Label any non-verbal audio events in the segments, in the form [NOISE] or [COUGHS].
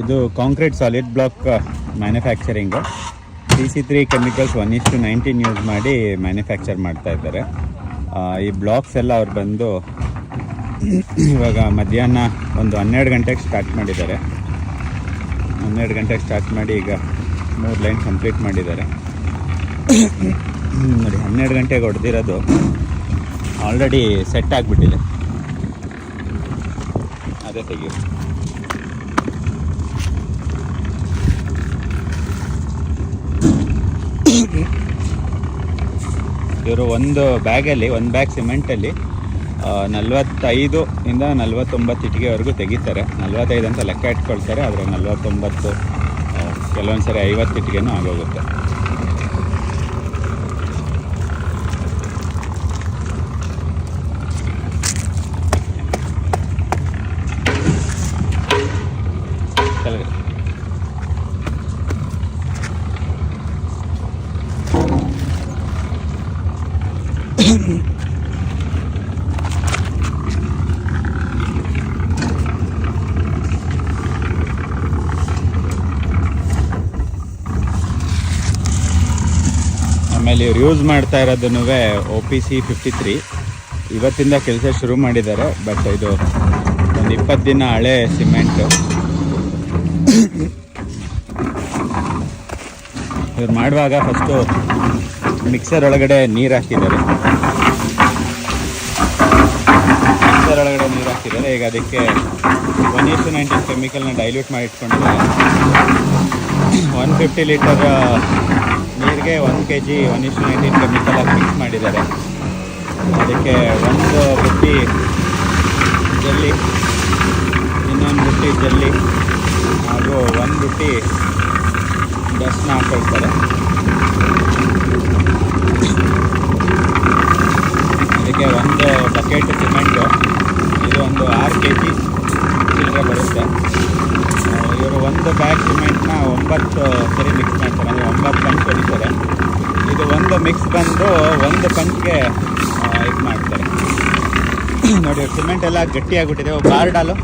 ಇದು concrete solid block manufacturing. C C three chemicals one ಇಷ್ಟು nineteen use ಮಾಡಿ manufacture ಮಾಡ್ತಾ ಇದ್ದಾರೆ. ಈ ಬ್ಲಾಕ್ಸ್ ಎಲ್ಲ ಅವ್ರು ಬಂದು ಇವಾಗ ಮಧ್ಯಾಹ್ನ ಒಂದು ಹನ್ನೆರಡು ಗಂಟೆಗೆ ಸ್ಟಾರ್ಟ್ ಮಾಡಿದ್ದಾರೆ. ಹನ್ನೆರಡು ಗಂಟೆಗೆ ಸ್ಟಾರ್ಟ್ ಮಾಡಿ ಈಗ ಮೂರು ಲೈನ್ ಕಂಪ್ಲೀಟ್ ಮಾಡಿದ್ದಾರೆ. ನೋಡಿ, ಹನ್ನೆರಡು ಗಂಟೆಗೆ ಹೊಡೆದಿರೋದು ಆಲ್ರೆಡಿ ಸೆಟ್ ಆಗಿಬಿಟ್ಟಿದೆ. ಅದೇ ತೆಗಿ [COUGHS] ಇವರು ಒಂದು ಬ್ಯಾಗಲ್ಲಿ, ಒಂದು ಬ್ಯಾಗ್ ಸಿಮೆಂಟಲ್ಲಿ ನಲ್ವತ್ತೈದು ಇಂದ ನಲ್ವತ್ತೊಂಬತ್ತು ಇಟ್ಟಿಗೆವರೆಗೂ ತೆಗಿತಾರೆ. ನಲವತ್ತೈದು ಅಂತ ಲೆಕ್ಕ ಇಟ್ಕೊಳ್ತಾರೆ, ಆದರೆ ನಲವತ್ತೊಂಬತ್ತು ಕೆಲವೊಂದು ಸರಿ ಐವತ್ತು ಇಟ್ಟಿಗೆನೂ ಆಗೋಗುತ್ತೆ ಕೆಳಗಡೆ ಆಮೇಲೆ ಇವ್ರು ಯೂಸ್ ಮಾಡ್ತಾ ಇರೋದನ್ನು O P C fifty three ಇವತ್ತಿಂದ ಕೆಲಸ ಶುರು ಮಾಡಿದ್ದಾರೆ ಬಟ್ ಇದು ಒಂದು ಇಪ್ಪತ್ತು ದಿನ ಹಳೆ ಸಿಮೆಂಟು. ಇವ್ರು ಮಾಡುವಾಗ ಫಸ್ಟು ಮಿಕ್ಸರ್ ಒಳಗಡೆ ನೀರು ಹಾಕಿದ್ದಾರೆ ಮಿಕ್ಸರ್ ಒಳಗಡೆ ನೀರು ಹಾಕಿದ್ದಾರೆ ಈಗ ಅದಕ್ಕೆ ಒನ್ ಇಷ್ಟು ನೈಂಟೀನ್ ಕೆಮಿಕಲ್ನ ಡೈಲ್ಯೂಟ್ ಮಾಡಿ ಇಟ್ಕೊಂಡಿದ್ದಾರೆ ಒನ್ ಫಿಫ್ಟಿ ಲೀಟರ್ ನೀರಿಗೆ ಒಂದು ಕೆ ಜಿ ಒನ್ ಇಷ್ಟು ನೈನ್ಟೀನ್ ಕೆಮಿಕಲ್ ಮಿಕ್ಸ್ ಮಾಡಿದ್ದಾರೆ. ಅದಕ್ಕೆ ಒಂದು ಬುಟ್ಟಿ ಜಲ್ಲಿ, ಇನ್ನೊಂದು ಬುಟ್ಟಿ ಜಲ್ಲಿ ಹಾಗೂ ಒಂದು ಬುಟ್ಟಿ ಡಸ್ಟ್ನ ಹಾಕೊಳ್ತಾರೆ ಅದಕ್ಕೆ ಒಂದು ಬಕೆಟ್ ಸಿಮೆಂಟು ಇದು ಒಂದು ಆರು ಕೆ ಜಿ ಚಿಲ್ಲರೆ ಬರುತ್ತೆ ಇವರು ಒಂದು ಬ್ಯಾಗ್ ಸಿಮೆಂಟ್ನ ಒಂಬತ್ತು ಸರಿ ಮಿಕ್ಸ್ ಮಾಡ್ತಾರೆ ಅಂದರೆ ಒಂಬತ್ತು ಪಂಚ್ ಹೊಡಿತಾರೆ ಇದು ಒಂದು ಮಿಕ್ಸ್ ಬಂದು ಒಂದು ಪಂಚ್ಗೆ ಇದು ಮಾಡ್ತಾರೆ ನೋಡಿ ಸಿಮೆಂಟ್ ಎಲ್ಲ ಗಟ್ಟಿಯಾಗ್ಬಿಟ್ಟಿದೆ ಬಾರ್ ಡಾಲು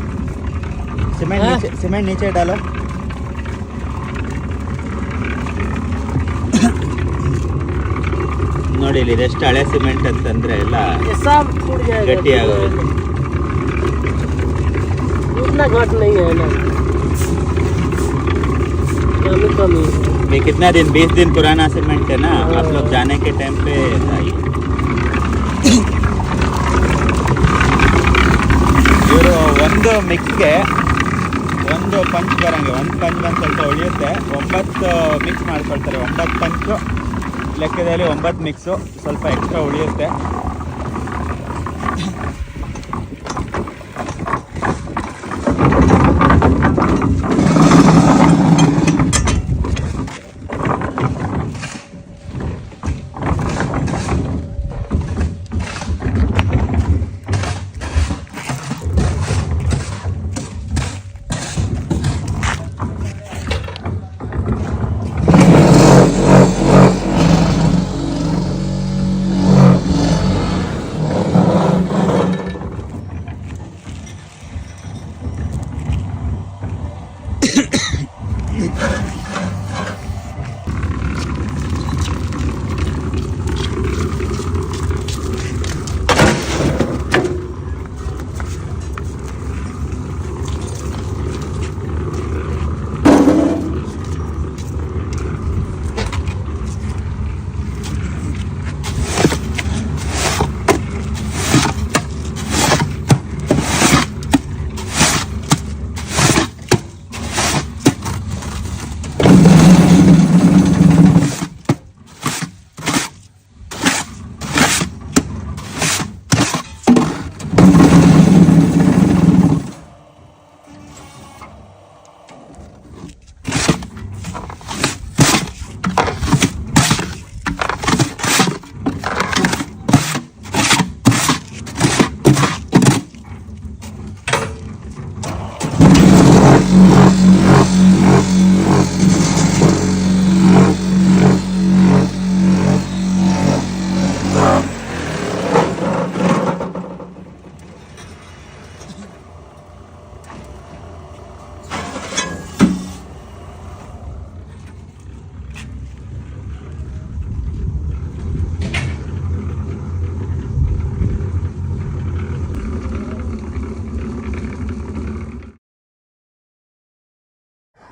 ಸಿಮೆಂಟ್ ಹಾ? ನೀಚೆ ಸಿಮೆಂಟ್ ನೀಚೆ ಡಾಲು ನೋಡಿ ಇಲ್ಲಿ ಇದೆಷ್ಟು ಹಳೆ ಸಿಮೆಂಟ್ ಅಂತಂದ್ರೆ ಎಲ್ಲ ये सब टूट जाएगा गट्टी आ गई। उतना घट नहीं है ना कमी कमी है ये कितना दिन बीस दिन पुराना सीमेंट है ना हाँ। आप लोग जाने के टाइम पे आई ಇವರು ಒಂದು ಮಿಕ್ಸ್ಗೆ ಒಂದು ಪಂಚ್ ಬರಂಗೆ ಒಂದು ಪಂಚ್ ಬಂದು ಸ್ವಲ್ಪ ಉಳಿಯುತ್ತೆ ಒಂಬತ್ತು ಮಿಕ್ಸ್ ಮಾಡ್ಕೊಳ್ತಾರೆ ಒಂಬತ್ತು ಪಂಚು ಲೆಕ್ಕದಲ್ಲಿ ಒಂಬತ್ತು ಮಿಕ್ಸು ಸ್ವಲ್ಪ ಎಕ್ಸ್ಟ್ರಾ ಉಳಿಯುತ್ತೆ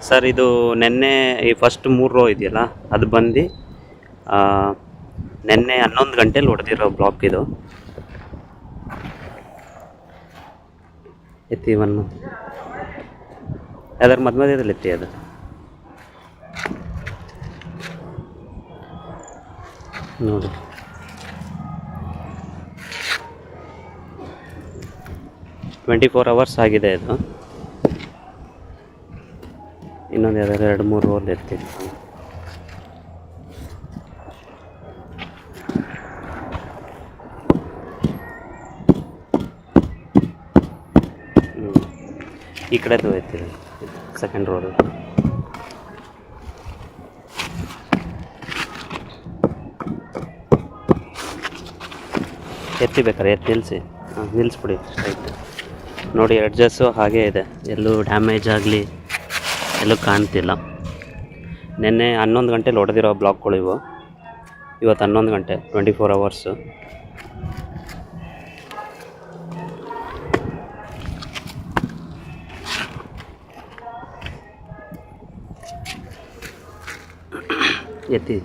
ಸರ್, ಇದು ನಿನ್ನೆ ಈ ಫಸ್ಟ್ ಮೂರು ರೋ ಇದೆಯಲ್ಲ, ಅದು ಬಂದು ನೆನ್ನೆ ಹನ್ನೊಂದು ಗಂಟೆಲಿ ಹೊಡೆದಿರೋ ಬ್ಲಾಕ್ ಇದು. ಎತ್ತಿ ಒಂದು ಅದರ ಮಧ್ಯ ಮಧ್ಯದಲ್ಲಿ ಎತ್ತಿ ಅದು. ನೋಡಿ. ಟ್ವೆಂಟಿ ಫೋರ್ ಅವರ್ಸ್ ಆಗಿದೆ ಇದು. ಇನ್ನೊಂದು ಯಾವ್ದಾದ್ರು ಎರಡು ಮೂರು ರೋಲ್ ಹ್ಮ್. ಈ ಕಡೆ ಹೋಯ್ತಿದೆ ಸೆಕೆಂಡ್ ರೋಲ್ ಎತ್ತಿ ಬೇಕಾರೆ ಎತ್ತಿ ನಿಲ್ಲಿಸಿ ಹಾಂ ನಿಲ್ಲಿಸ್ಬಿಡಿ ಸ್ಟ್ರೈಟ್ ನೋಡಿ ಅಡ್ಜಸ್ಸು ಹಾಗೇ ಇದೆ. ಎಲ್ಲೂ ಡ್ಯಾಮೇಜ್ ಆಗಲಿ ಎಲ್ಲೂ ಕಾಣ್ತಿಲ್ಲ. ನಿನ್ನೆ ಹನ್ನೊಂದು ಗಂಟೆಲಿ ಹೊಡೆದಿರೋ ಬ್ಲಾಕ್ಗಳು ಇವು. ಇವತ್ತು ಹನ್ನೊಂದು ಗಂಟೆ ಟ್ವೆಂಟಿ ಫೋರ್ ಅವರ್ಸು ಎತ್ತಿ.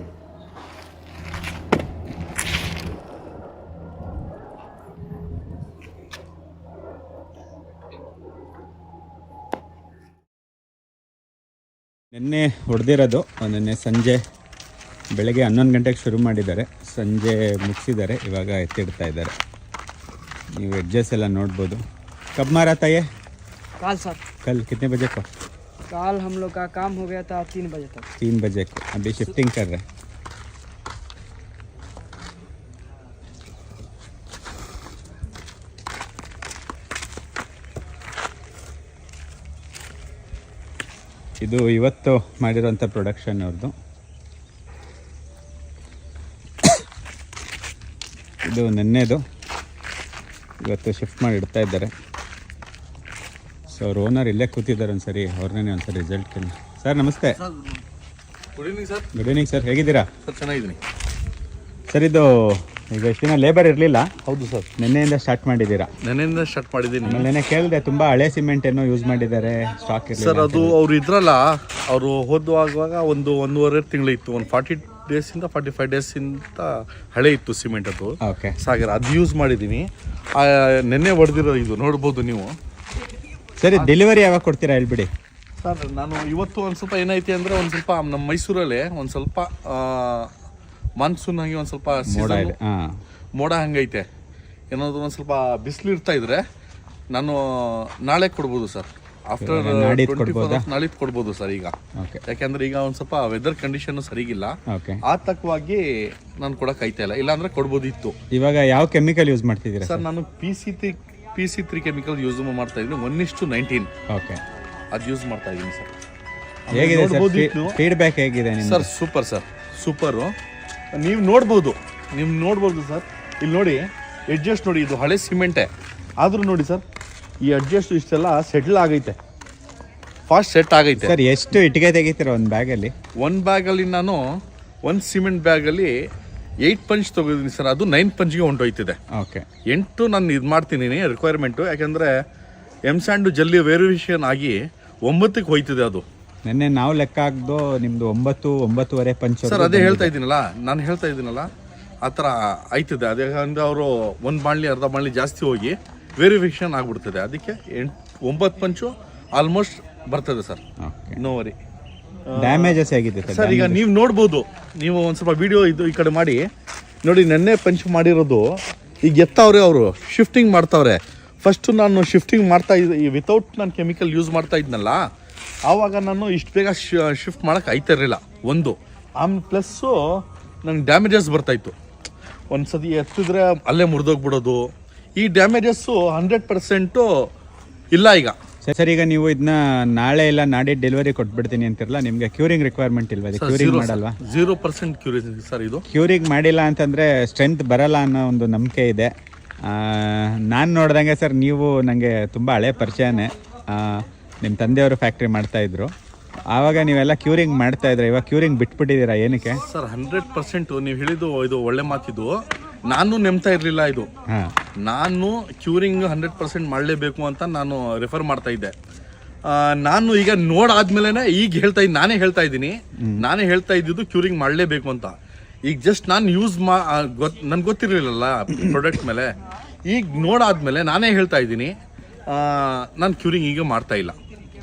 ನಿನ್ನೆ ಹೊಡೆದಿರೋದು ನಿನ್ನೆ ಸಂಜೆ ಬೆಳಗ್ಗೆ ಹನ್ನೊಂದು ಗಂಟೆಗೆ ಶುರು ಮಾಡಿದ್ದಾರೆ ಸಂಜೆ ಮುಗಿಸಿದ್ದಾರೆ ಇವಾಗ ಎತ್ತಿಡ್ತಾ ಇದ್ದಾರೆ ನೀವು ಎಡ್ಜಸ್ ಎಲ್ಲ ನೋಡ್ಬೋದು ಕಬ್ ಮಾರಾ ತಾಯೇ काल सर कल कितने बजे को काल हम लोग का काम हो गया था तीन बजे तक तीन बजे को अभी शिफ्टिंग कर रहे हैं ಇದು ಇವತ್ತು ಮಾಡಿರೋಂಥ ಪ್ರೊಡಕ್ಷನ್ ಅವ್ರದ್ದು ಇದು ನಿನ್ನೆದು. ಇವತ್ತು ಶಿಫ್ಟ್ ಮಾಡಿ ಇಡ್ತಾ ಇದ್ದಾರೆ. ಸೊ ಅವ್ರ ಓನರ್ ಇಲ್ಲೇ ಕೂತಿದ್ದಾರೆ ಒಂದ್ಸರಿ ಅವ್ರನ್ನೇ ಒಂದ್ಸರಿ ರಿಸಲ್ಟ್ ಕೇಳಿ ಸರ್ ನಮಸ್ತೆ. Good evening sir good evening sir ಹೇಗಿದ್ದೀರಾ? ಸರ್ ಚೆನ್ನಾಗಿದ್ದೀನಿ. ಸರ್ ಇದು ಈಗ ಎಷ್ಟು ದಿನ ಲೇಬರ್ ಇರಲಿಲ್ಲ. ಹೌದು ಸರ್. ನಿನ್ನೆಯಿಂದ ಸ್ಟಾರ್ಟ್ ಮಾಡಿದ್ದೀರಾ? ನೆನೆಯಿಂದ ಸ್ಟಾರ್ಟ್ ಮಾಡಿದ್ದೀನಿ. ಆಮೇಲೆ ನೆನ್ನೆ ಕೇಳಿದೆ ತುಂಬಾ ಹಳೆ ಸಿಮೆಂಟ್ ಏನೋ ಯೂಸ್ ಮಾಡಿದ್ದಾರೆ ಸ್ಟಾಕ್ ಸರ್ ಅದು ಅವ್ರು ಇದ್ರಲ್ಲ ಅವರು ಹೋದುವಾಗ ಒಂದು ಒಂದೂವರೆ ತಿಂಗಳು ಇತ್ತು ಒಂದು ಫಾರ್ಟಿ ಡೇಸಿಂದ ಫಾರ್ಟಿ ಫೈವ್ ಡೇಸಿಂದ ಹಳೆ ಇತ್ತು ಸಿಮೆಂಟ್ ಅದು. ಓಕೆ ಸಾಗರ ಅದು ಯೂಸ್ ಮಾಡಿದ್ದೀನಿ ಆ, ನೆನ್ನೆ ಹೊಡೆದಿರೋ ಇದು ನೋಡ್ಬೋದು ನೀವು. ಸರಿ ಡೆಲಿವರಿ ಯಾವಾಗ ಕೊಡ್ತೀರಾ ಹೇಳ್ಬಿಡಿ. ಸರ್ ನಾನು ಇವತ್ತು ಒಂದು ಸ್ವಲ್ಪ ಏನೈತಿ ಅಂದರೆ ಒಂದು ಸ್ವಲ್ಪ ನಮ್ಮ ಮೈಸೂರಲ್ಲೇ ಒಂದು ಸ್ವಲ್ಪ ಮಾನ್ಸೂನ್ ಹಂಗೆ ಒಂದು ಸ್ವಲ್ಪ ಮೋಡ season ಮೋಡ ಹಂಗೈತೆ. ಏನಾದ್ರು ಒಂದು ಸ್ವಲ್ಪ ಬಿಸಿಲು ಇರ್ತಾ ಇದ್ರೆ ನಾನು ನಾಳೆ ಕೊಡ್ಬೋದು ಸರ್. ಆಫ್ಟರ್ ನಾಳೆ ಕೊಡ್ಬೋದಾ? ಸರ್ ಈಗ. ಓಕೆ. ಯಾಕೆಂದ್ರೆ ಈಗ ಒಂದ್ ಸ್ವಲ್ಪ ವೆದರ್ ಕಂಡೀಷನ್ ಸರಿಗಿಲ್ಲ. ಓಕೆ. ಆತಕವಾಗಿ ನಾನು ಕೊಡಕ್ ಐತಾ ಇಲ್ಲ. ಇಲ್ಲಾಂದ್ರೆ ಕೊಡ್ಬೋದಿತ್ತು. ಇವಾಗ ಯಾವ ಕೆಮಿಕಲ್ ಯೂಸ್ ಮಾಡ್ತಿದ್ದೀರಾ ಸರ್ ನಾನು P C three P C three chemical use ಮಾಡ್ತಾ ಇದ್ದೀನಿ. ಒನ್ ಇಷ್ಟು ನೈನ್ಟೀನ್ ಓಕೆ. ಅದು ಯೂಸ್ ಮಾಡ್ತಾ ಇದ್ದೀನಿ ಸರ್. ಹೇಗಿದೆ ಸರ್. ಫೀಡ್ಬ್ಯಾಕ್ ಹೇಗಿದೆ ಸರ್ ಸೂಪರ್ ಸರ್. ಸೂಪರು ನೀವು ನೋಡ್ಬೋದು. ನೀವು ನೋಡ್ಬೋದು ಸರ್. ಇಲ್ಲಿ ನೋಡಿ ಅಡ್ಜಸ್ಟ್ ನೋಡಿ ಇದು ಹಳೆ ಸಿಮೆಂಟೇ ಆದರೂ ನೋಡಿ ಸರ್ ಈ ಅಡ್ಜಸ್ಟ್ ಇಷ್ಟೆಲ್ಲ ಸೆಟ್ಲ್ ಆಗೈತೆ. ಫಾಸ್ಟ್ ಸೆಟ್ ಆಗೈತೆ. ಸರ್ ಎಷ್ಟು ಇಟ್ಟಿಗೆ ತೆಗಿತೀರ ಒಂದು ಬ್ಯಾಗಲ್ಲಿ ಒಂದು ಬ್ಯಾಗಲ್ಲಿ ನಾನು ಒಂದು ಸಿಮೆಂಟ್ ಬ್ಯಾಗಲ್ಲಿ ಏಯ್ಟ್ ಪಂಚ್ ತೊಗೊಂಡಿದ್ದೀನಿ ಸರ್. ಅದು ನೈನ್ ಪಂಚ್ಗೆ ಹೊಂಟೋಯ್ತಿದೆ ಓಕೆ ಎಂಟು ನಾನು ಇದು ಮಾಡ್ತೀನಿ ರಿಕ್ವೈರ್ಮೆಂಟು ಯಾಕೆಂದರೆ ಎಂ ಸ್ಯಾಂಡು ಜಲ್ಲಿ ವೇರಿಯೇಷನ್ ಆಗಿ ಒಂಬತ್ತಕ್ಕೆ ಹೋಯ್ತಿದೆ ಅದು. ನಿನ್ನೆ ನಾವು ಲೆಕ್ಕ ಹಾಕ್ದು ನಿಮ್ದು ಒಂಬತ್ತು ಒಂಬತ್ತುವರೆ ಪಂಚ ಸರ್ ಅದೇ ಹೇಳ್ತಾ ಇದ್ದೀನಲ್ಲ ನಾನು ಹೇಳ್ತಾ ಇದ್ದೀನಲ್ಲ ಆ ಥರ ಆಯ್ತದೆ. ಅದೇ ಅಂದ್ರೆ ಅವರು ಒಂದು ಬಾಣಲಿ ಅರ್ಧ ಬಾಣಲಿ ಜಾಸ್ತಿ ಹೋಗಿ ವೆರಿಫಿಕೇಷನ್ ಆಗಿಬಿಡ್ತದೆ. ಅದಕ್ಕೆ ಎಂಟು ಒಂಬತ್ತು ಪಂಚು ಆಲ್ಮೋಸ್ಟ್ ಬರ್ತದೆ ಸರ್. ನೋ ವರಿ ಡ್ಯಾಮೇಜಸ್ ಆಗಿದೆ ಸರ್? ಸರ್ ಈಗ ನೀವು ನೋಡ್ಬೋದು. ನೀವು ಒಂದು ಸ್ವಲ್ಪ ವಿಡಿಯೋ ಇದು ಈ ಕಡೆ ಮಾಡಿ. ನೋಡಿ ನೆನ್ನೆ ಪಂಚ್ ಮಾಡಿರೋದು ಈಗ ಎತ್ತವ್ರೆ ಅವರು ಶಿಫ್ಟಿಂಗ್ ಮಾಡ್ತಾವ್ರೆ. ಫಸ್ಟು ನಾನು ಶಿಫ್ಟಿಂಗ್ ಮಾಡ್ತಾ ಇದ್ದೆ ವಿತೌಟ್ ನಾನು ಕೆಮಿಕಲ್ ಯೂಸ್ ಮಾಡ್ತಾ ಇದ್ನಲ್ಲ ಆವಾಗ ನಾನು ಇಷ್ಟು ಬೇಗ ಶಿಫ್ಟ್ ಮಾಡೋಕೆ ಆಯ್ತಾ ಇರಲಿಲ್ಲ. ಒಂದು. ಆಮೇಲೆ ಪ್ಲಸ್ಸು ನಂಗೆ ಡ್ಯಾಮೇಜಸ್ ಬರ್ತಾಯಿತ್ತು ಒಂದು ಸತಿ ಎತ್ತಿದ್ರೆ ಅಲ್ಲೇ ಮುರಿದೋಗ್ಬಿಡೋದು. ಈ ಡ್ಯಾಮೇಜಸ್ಸು ಹಂಡ್ರೆಡ್ ಪರ್ಸೆಂಟು ಇಲ್ಲ ಈಗ. ಸರ್ ಸರ್ ಈಗ ನೀವು ಇದನ್ನ ನಾಳೆ ಇಲ್ಲ ನಾಳೆ ಡೆಲಿವರಿ ಕೊಟ್ಬಿಡ್ತೀನಿ ಅಂತಿರಲ್ಲ ನಿಮಗೆ ಕ್ಯೂರಿಂಗ್ ರಿಕ್ವೈರ್ಮೆಂಟ್ ಇಲ್ವಾ ಕ್ಯೂರಿಂಗ್ ಮಾಡಲ್ವಾ? ಜೀರೋ ಪರ್ಸೆಂಟ್ ಕ್ಯೂರಿಂಗ್ ಸರ್ ಇದು. ಕ್ಯೂರಿಂಗ್ ಮಾಡಿಲ್ಲ ಅಂತಂದರೆ ಸ್ಟ್ರೆಂತ್ ಬರಲ್ಲ ಅನ್ನೋ ಒಂದು ನಂಬಿಕೆ ಇದೆ. ನಾನು ನೋಡ್ದಂಗೆ ಸರ್ ನೀವು ನನಗೆ ತುಂಬ ಹಳೆ ಪರಿಚಯನೇ. ನಿಮ್ಮ ತಂದೆಯವರು ಫ್ಯಾಕ್ಟ್ರಿ ಮಾಡ್ತಾಯಿದ್ರು ಆವಾಗ ನೀವೆಲ್ಲ ಕ್ಯೂರಿಂಗ್ ಮಾಡ್ತಾ ಇದ್ರೆ ಇವಾಗ ಕ್ಯೂರಿಂಗ್ ಬಿಟ್ಬಿಟ್ಟಿದ್ದೀರಾ ಏನಕ್ಕೆ? ಸರ್ ಹಂಡ್ರೆಡ್ ಪರ್ಸೆಂಟ್ ನೀವು ಹೇಳಿದ್ದು ಇದು ಒಳ್ಳೆ ಮಾತಿದು ನಾನು ನೆಮ್ತಾ ಇರಲಿಲ್ಲ ಇದು. ನಾನು ಕ್ಯೂರಿಂಗ್ ಹಂಡ್ರೆಡ್ ಪರ್ಸೆಂಟ್ ಮಾಡಲೇಬೇಕು ಅಂತ ನಾನು ರೆಫರ್ ಮಾಡ್ತಾ ಇದ್ದೆ. ನಾನು ಈಗ ನೋಡಾದ್ಮೇಲೆ ಈಗ ಹೇಳ್ತಾ ಇದ್ದೀನಿ ನಾನೇ ಹೇಳ್ತಾ ಇದ್ದೀನಿ. ನಾನೇ ಹೇಳ್ತಾ ಇದ್ದಿದ್ದು ಕ್ಯೂರಿಂಗ್ ಮಾಡಲೇಬೇಕು ಅಂತ. ಈಗ ಜಸ್ಟ್ ನಾನು ಯೂಸ್ ಮಾ ಗೊತ್ ನನ್ಗೆ ಗೊತ್ತಿರಲಿಲ್ಲಲ್ಲ ಪ್ರಾಡಕ್ಟ್ ಮೇಲೆ. ಈಗ ನೋಡಾದ್ಮೇಲೆ ನಾನೇ ಹೇಳ್ತಾ ಇದ್ದೀನಿ. ನಾನು ಕ್ಯೂರಿಂಗ್ ಈಗ ಮಾಡ್ತಾ ಇಲ್ಲ.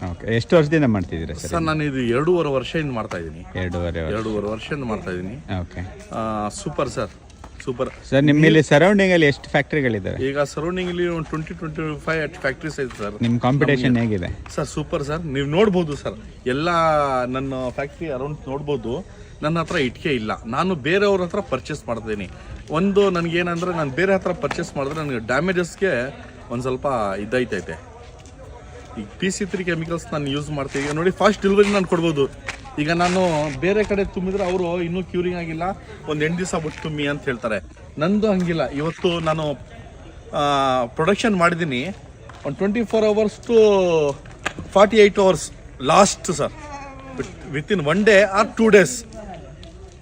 ಓಕೆ ಎಷ್ಟು ವರ್ಷದಿಂದ ಮಾಡ್ತಿದ್ದೀರಾ ಸರ್ ಸರ್ ನಾನು ಇದು ಎರಡೂವರೆ ವರ್ಷದಿಂದ ಮಾಡ್ತಾ ಇದ್ದೀನಿ. ಎರಡೂವರೆ ವರ್ಷ. ಎರಡೂವರೆ ವರ್ಷದಿಂದ ಮಾಡ್ತಾ ಇದ್ದೀನಿ. Okay super sir super sir ನಿಮ್ಮಲ್ಲಿ ಸರೌಂಡಿಂಗಲ್ಲಿ ಎಷ್ಟು ಫ್ಯಾಕ್ಟ್ರಿಗಳಿದ್ದಾರೆ ಈಗ ಸರೌಂಡಿಂಗ್ ಅಲ್ಲಿ ಒಂದು ಟ್ವೆಂಟಿ ಟ್ವೆಂಟಿ ಫೈವ್ ಫ್ಯಾಕ್ಟ್ರೀಸ್ ಐತೆ ಸರ್ ನಿಮ್ಮ ಕಾಂಪಿಟೇಷನ್ ಹೇಗಿದೆ? ಸರ್ ಸೂಪರ್ ಸರ್ ನೀವು ನೋಡ್ಬೋದು ಸರ್ ಎಲ್ಲ ನನ್ನ ಫ್ಯಾಕ್ಟ್ರಿ ಅರೌಂಡ್ ನೋಡ್ಬೋದು. ನನ್ನ ಹತ್ರ ಇಟ್ಕೆ ಇಲ್ಲ. ನಾನು ಬೇರೆಯವ್ರ ಹತ್ರ ಪರ್ಚೇಸ್ ಮಾಡ್ತೀನಿ ಒಂದು ನನಗೇನಂದ್ರೆ ನಾನು ಬೇರೆ ಹತ್ರ ಪರ್ಚೇಸ್ ಮಾಡಿದ್ರೆ ನನಗೆ ಡ್ಯಾಮೇಜಸ್ಗೆ ಒಂದು ಸ್ವಲ್ಪ ಇದಾಯ್ತೈತೆ ಈಗ ಪಿ ಸಿ ತ್ರೀ ಕೆಮಿಕಲ್ಸ್ ನಾನು ಯೂಸ್ ಮಾಡ್ತೀನಿ. ಈಗ ನೋಡಿ ಫಾಸ್ಟ್ ಡೆಲಿವರಿ ನಾನು ಕೊಡ್ಬೋದು. ಈಗ ನಾನು ಬೇರೆ ಕಡೆ ತುಂಬಿದ್ರೆ ಅವರು ಇನ್ನೂ ಕ್ಯೂರಿಂಗ್ ಆಗಿಲ್ಲ. ಒಂದು ಎಂಟು ದಿವಸ ಬಿಟ್ಟು ತುಂಬಿ ಅಂತ ಹೇಳ್ತಾರೆ. ನಂದು ಹಂಗಿಲ್ಲ. ಇವತ್ತು ನಾನು ಪ್ರೊಡಕ್ಷನ್ ಮಾಡಿದ್ದೀನಿ. ಒಂದು twenty four hours to forty eight hours last sir within one day or two days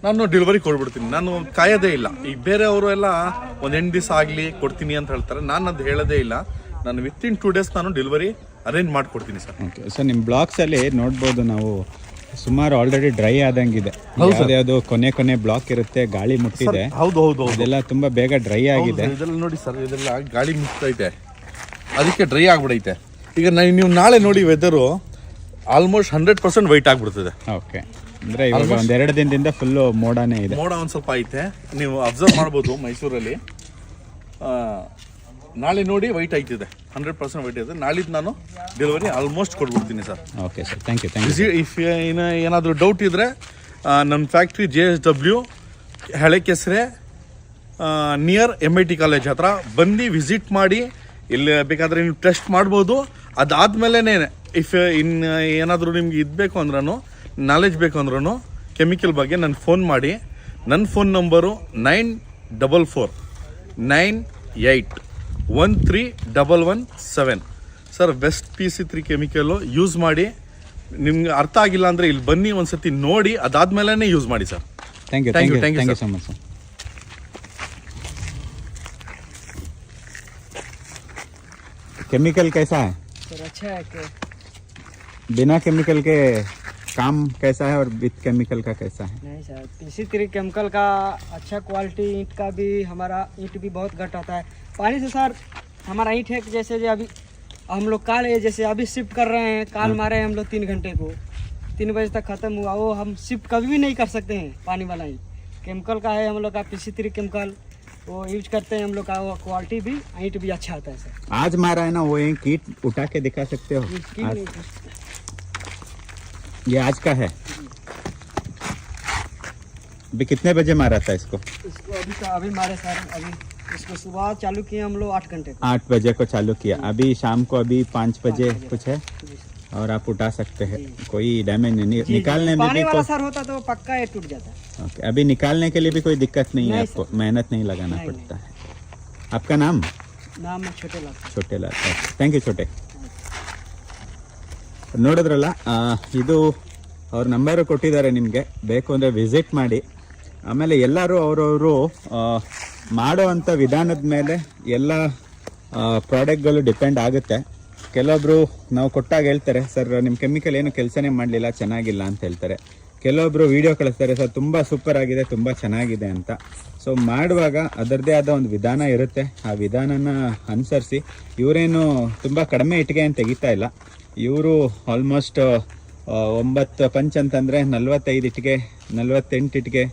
ನಾನು ಡೆಲಿವರಿ ಕೊಡ್ಬಿಡ್ತೀನಿ. ನಾನು ಕಾಯೋದೇ ಇಲ್ಲ. ಈಗ ಬೇರೆಯವರು ಎಲ್ಲ ಒಂದು ಎಂಟು ದಿವಸ ಆಗಲಿ ಕೊಡ್ತೀನಿ ಅಂತ ಹೇಳ್ತಾರೆ. ನಾನು ಅದು ಹೇಳೋದೇ ಇಲ್ಲ. ನಾನು ವಿತ್ ಇನ್ ಟೂ ಡೇಸ್ ನಾನು ಡೆಲಿವರಿ ಅರೇಂಜ್ ಮಾಡ್ಕೊಡ್ತೀನಿ ಸರ್. ಓಕೆ ಸರ್ ನಿಮ್ಮ ಬ್ಲಾಕ್ಸಲ್ಲಿ ನೋಡ್ಬೋದು ನಾವು ಸುಮಾರು ಆಲ್ರೆಡಿ ಡ್ರೈ ಆದಂಗಿದೆ. ಯಾವ್ದು ಕೊನೆ ಕೊನೆ ಬ್ಲಾಕ್ ಇರುತ್ತೆ ಗಾಳಿ ಮುಟ್ಟಿದೆ. ಹೌದು ಹೌದು ಅದೆಲ್ಲ ತುಂಬಾ ಬೇಗ ಡ್ರೈ ಆಗಿದೆ. ಇದೆಲ್ಲ ನೋಡಿ ಸರ್ ಇದೆಲ್ಲ ಗಾಳಿ ಮುಟ್ತೈತೆ. ಅದಕ್ಕೆ ಡ್ರೈ ಆಗ್ಬಿಡೈತೆ. ಈಗ ನೀವು ನಾಳೆ ನೋಡಿ weather almost hundred percent white ಆಗ್ಬಿಡ್ತದೆ. ಓಕೆ ಅಂದ್ರೆ ಇವಾಗ ಎರಡು ದಿನದಿಂದ ಫುಲ್ಲು ಮೋಡನೇ ಇದೆ. ಮೋಡ ಒಂದ್ ಸ್ವಲ್ಪ ಐತೆ. ನೀವು ಅಬ್ಸರ್ವ್ ಮಾಡ್ಬೋದು ಮೈಸೂರಲ್ಲಿ. ಆ, ನಾಳೆ ನೋಡಿ ವೈಟ್ ಆಯ್ತಿದೆ. ಹಂಡ್ರೆಡ್ ಪರ್ಸೆಂಟ್ ವೈಟ್ ಇದೆ ನಾಳಿದ್ದು ನಾನು ಡೆಲಿವರಿ ಆಲ್ಮೋಸ್ಟ್ ಕೊಟ್ಬಿಡ್ತೀನಿ sir. Okay sir thank you thank you if ಏನ ಏನಾದರೂ ಡೌಟ್ ಇದ್ದರೆ ನಮ್ಮ factory J S W Hale Kesare near M I T college ಹತ್ರ ಬಂದು ವಿಸಿಟ್ ಮಾಡಿ. ಇಲ್ಲಿ ಬೇಕಾದರೆ ನೀವು ಟೆಸ್ಟ್ ಮಾಡ್ಬೋದು. ಅದಾದಮೇಲೆ ಇಫ್ ಇನ್ನು ಏನಾದರೂ ನಿಮ್ಗೆ ಇದು ಬೇಕು ಅಂದ್ರೂ ನಾಲೆಜ್ ಬೇಕು ಅಂದ್ರೂ ಕೆಮಿಕಲ್ ಬಗ್ಗೆ ನನ್ನ ಫೋನ್ ಮಾಡಿ. ನನ್ನ phone number nine double four nine eight. One three double one seven sir best P C three chemical use ಮಾಡಿ ನಿಮ್ಗೆ ಅರ್ಥ ಆಗಿಲ್ಲ ಅಂದರೆ ಇಲ್ಲಿ ಬನ್ನಿ ಒಂದ್ಸತಿ ನೋಡಿ ಅದಾದ್ಮೇಲೆ ಯೂಸ್ ಮಾಡಿ sir thank you Thank thank you, you thank you, thank you sir. So much sir chemical कैसा है सर अच्छा है कि बिना केमिकल के काम कैसा है और विथ केमिकल का कैसा है? नहीं सर इसी तरह केमिकल का अच्छा क्वालिटी ईंट का भी हमारा ईंट भी बहुत घट होता है। पानी से सर हमारा ईंट है जैसे जो अभी हम लोग काल जैसे अभी शिफ्ट कर रहे हैं काल मारे हैं हम लोग तीन घंटे को। तीन बजे तक ख़त्म हुआ वो हम शिफ्ट कभी भी नहीं कर सकते हैं पानी वाला ईंट। केमिकल का है हम लोग का पीसी थ्री केमिकल वो यूज़ करते हैं हम लोग का वो क्वालिटी भी ईंट भी अच्छा आता है सर। आज मारा है ना वो कीट उठा के दिखा सकते हो? आज, ये आज का है। अभी कितने बजे मारा था इसको? इसको अभी तो अभी मारे सर अभी इसको सुबह चालू किए हम लोग आठ घंटे आठ बजे को चालू किया। अभी शाम को अभी पाँच बजे कुछ है? और आप उठा सकते हैं। कोई डैमेज नहीं। जी, निकालने जी, में भी तो, सर होता तो पक्का ये टूट जाता। है ओके। अभी निकालने के लिए भी कोई दिक्कत नहीं, नहीं है आपको मेहनत नहीं लगाना पड़ता है। आपका नाम? नाम छोटे लाल। छोटे लाल। थैंक यू छोटे। ನೋಡಿದ್ರಲ್ಲ ಇದು ಅವ್ರ ನಂಬರು ಕೊಟ್ಟಿದ್ದಾರೆ ನಿಮಗೆ. ಬೇಕು ಅಂದರೆ ವಿಸಿಟ್ ಮಾಡಿ. ಆಮೇಲೆ ಎಲ್ಲರೂ ಅವರವರು ಮಾಡೋ ಅಂಥ ವಿಧಾನದ ಮೇಲೆ ಎಲ್ಲ ಪ್ರಾಡಕ್ಟ್ಗಳು ಡಿಪೆಂಡ್ ಆಗುತ್ತೆ. ಕೆಲವೊಬ್ರು ನಾವು ಕೊಟ್ಟಾಗ ಹೇಳ್ತಾರೆ, ಸರ್ ನಿಮ್ಮ ಕೆಮಿಕಲ್ ಏನು ಕೆಲಸನೇ ಮಾಡಲಿಲ್ಲ, ಚೆನ್ನಾಗಿಲ್ಲ ಅಂತ ಹೇಳ್ತಾರೆ. ಕೆಲವೊಬ್ರು ವೀಡಿಯೋ ಕಳಿಸ್ತಾರೆ, ಸರ್, ತುಂಬ ಸೂಪರ್ ಆಗಿದೆ, ತುಂಬ ಚೆನ್ನಾಗಿದೆ ಅಂತ. ಸೊ ಮಾಡುವಾಗ ಅದರದ್ದೇ ಆದ ಒಂದು ವಿಧಾನ ಇರುತ್ತೆ. ಆ ವಿಧಾನನ ಅನುಸರಿಸಿ, ಇವರೇನು ತುಂಬ ಕಡಿಮೆ ಇಟ್ಟಿಗೆ ಅಂತ ತೆಗಿತಾ ಇಲ್ಲ. ಇವರು ಆಲ್ಮೋಸ್ಟ್ ಒಂಬತ್ತು ಪಂಚ್ ಅಂತಂದರೆ ನಲ್ವತ್ತೈದು ಇಟ್ಟಿಗೆ, ನಲ್ವತ್ತೆಂಟು ಇಟ್ಟಿಗೆ,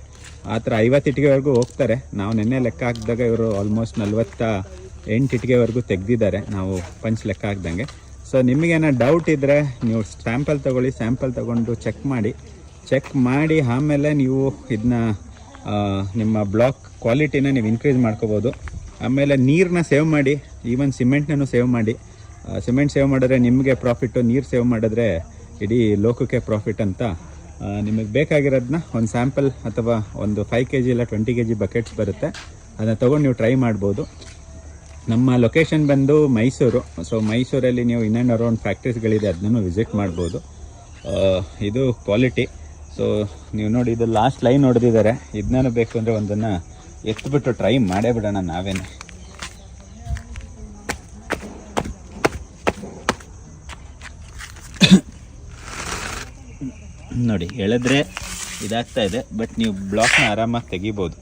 ಆ ಥರ ಐವತ್ತು ಇಟ್ಟಿಗೆವರೆಗೂ ಹೋಗ್ತಾರೆ. ನಾವು ನಿನ್ನೆ ಲೆಕ್ಕ ಹಾಕಿದಾಗ ಇವರು ಆಲ್ಮೋಸ್ಟ್ ನಲ್ವತ್ತ ಎಂಟು ಇಟ್ಟಿಗೆವರೆಗೂ ತೆಗೆದಿದ್ದಾರೆ ನಾವು ಪಂಚ್ ಲೆಕ್ಕ ಹಾಕ್ದಂಗೆ. ಸೊ ನಿಮಗೇನೋ ಡೌಟ್ ಇದ್ದರೆ ನೀವು ಸ್ಯಾಂಪಲ್ ತೊಗೊಳ್ಳಿ ಸ್ಯಾಂಪಲ್ ತೊಗೊಂಡು ಚೆಕ್ ಮಾಡಿ. ಚೆಕ್ ಮಾಡಿ ಆಮೇಲೆ ನೀವು ಇದನ್ನ ನಿಮ್ಮ ಬ್ಲಾಕ್ ಕ್ವಾಲಿಟಿನ ನೀವು ಇನ್ಕ್ರೀಸ್ ಮಾಡ್ಕೋಬೋದು. ಆಮೇಲೆ ನೀರನ್ನ ಸೇವ್ ಮಾಡಿ ಈವನ್ ಸಿಮೆಂಟ್ನೂ ಸೇವ್ ಮಾಡಿ. ಸಿಮೆಂಟ್ ಸೇವ್ ಮಾಡಿದ್ರೆ ನಿಮಗೆ ಪ್ರಾಫಿಟ್ಟು ನೀರು ಸೇವ್ ಮಾಡಿದ್ರೆ ಇಡೀ ಲೋಕಕ್ಕೆ ಪ್ರಾಫಿಟ್ ಅಂತ. ನಿಮಗೆ ಬೇಕಾಗಿರೋದನ್ನ ಒಂದು ಸ್ಯಾಂಪಲ್ ಅಥವಾ ಒಂದು ಫೈವ್ ಕೆ ಜಿ ಇಲ್ಲ ಟ್ವೆಂಟಿ ಕೆ ಜಿ ಬಕೆಟ್ಸ್ ಬರುತ್ತೆ. ಅದನ್ನ ತೊಗೊಂಡು ನೀವು ಟ್ರೈ ಮಾಡ್ಬೋದು. ನಮ್ಮ ಲೊಕೇಶನ್ ಬಂದು ಮೈಸೂರು. ಸೊ ಮೈಸೂರಲ್ಲಿ ನೀವು ಇನ್ ಆ್ಯಂಡ್ ಅರೌಂಡ್ ಫ್ಯಾಕ್ಟ್ರೀಸ್ಗಳಿದೆ ಅದನ್ನು ವಿಸಿಟ್ ಮಾಡ್ಬೋದು. ಇದು ಕ್ವಾಲಿಟಿ ಸೊ ನೀವು ನೋಡಿ, ಇದು ಲಾಸ್ಟ್ ಲೈನ್ ಹೊಡೆದಿದ್ದಾರೆ ಇದನ್ನೂ ಬೇಕು ಅಂದರೆ ಒಂದನ್ನು ಎತ್ಬಿಟ್ಟು ಟ್ರೈ ಮಾಡೇ ಬಿಡೋಣ ನಾವೇನೆ. ನೋಡಿ ಎಳೆದ್ರೆ ಇದಾಗ್ತಾ ಇದೆ ಬಟ್ ನೀವು ಬ್ಲಾಕ್ನ ಆರಾಮಾಗಿ ತೆಗಿಬೋದು.